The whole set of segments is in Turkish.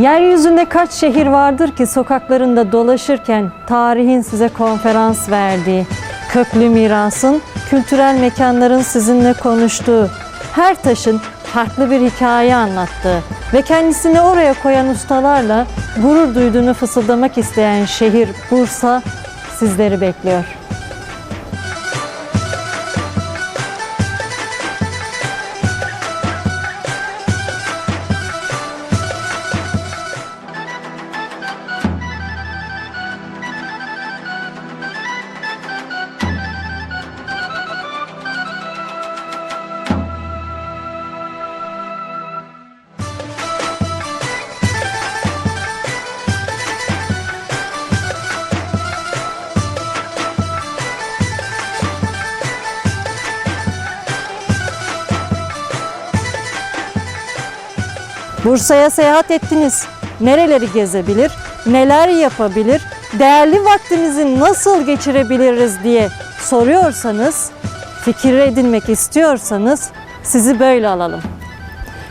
Yeryüzünde kaç şehir vardır ki sokaklarında dolaşırken tarihin size konferans verdiği, köklü mirasın, kültürel mekanların sizinle konuştuğu, her taşın farklı bir hikaye anlattığı ve kendisini oraya koyan ustalarla gurur duyduğunu fısıldamak isteyen şehir Bursa sizleri bekliyor. Bursa'ya seyahat ettiniz. Nereleri gezebilir, neler yapabilir, değerli vaktimizi nasıl geçirebiliriz diye soruyorsanız, fikir edinmek istiyorsanız sizi böyle alalım.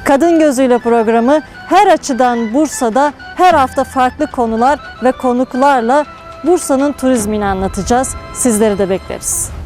Kadın Gözüyle programı her açıdan Bursa'da her hafta farklı konular ve konuklarla Bursa'nın turizmini anlatacağız. Sizleri de bekleriz.